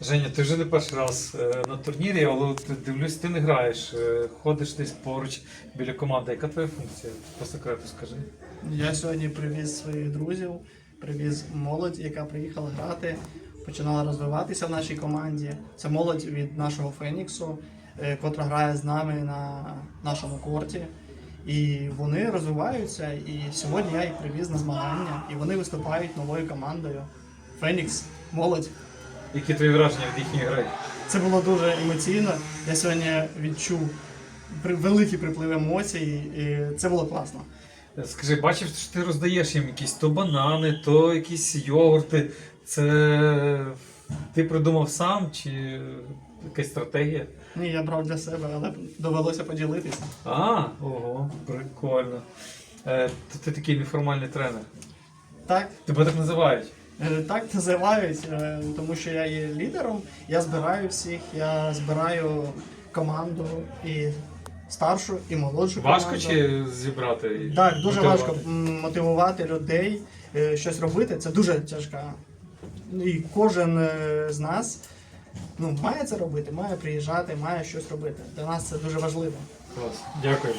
Женя, ти вже не перший раз е, на турнірі, але от дивлюсь, ти не граєш. е, Ходиш десь поруч біля команди. Яка твоя функція? По секрету скажи. Я сьогодні привіз своїх друзів, привіз молодь, яка приїхала грати, починала розвиватися в нашій команді. Це молодь від нашого Феніксу, е, котра грає з нами на нашому корті. І вони розвиваються. І сьогодні я їх привіз на змагання, і вони виступають новою командою. Фенікс, молодь. Які твої враження від їхньої гри? Це було дуже емоційно. Я сьогодні відчув великий приплив емоцій, і це було класно. Скажи, бачив, що ти роздаєш їм якісь то банани, то якісь йогурти. Це ти придумав сам чи якась стратегія? Ні, я брав для себе, але довелося поділитися. А, ого, прикольно. Е, то ти такий неформальний тренер. Так, Тебе так називають. Е, так називають, е, тому що я є лідером, я збираю всіх, я збираю команду і старшу, і молодшу Важко команду. чи зібрати? Так, дуже мотивувати? важко мотивувати людей, е, щось робити. Це дуже тяжко. І кожен з нас ну, має це робити, має приїжджати, має щось робити. Для нас це дуже важливо. Клас. Дякую.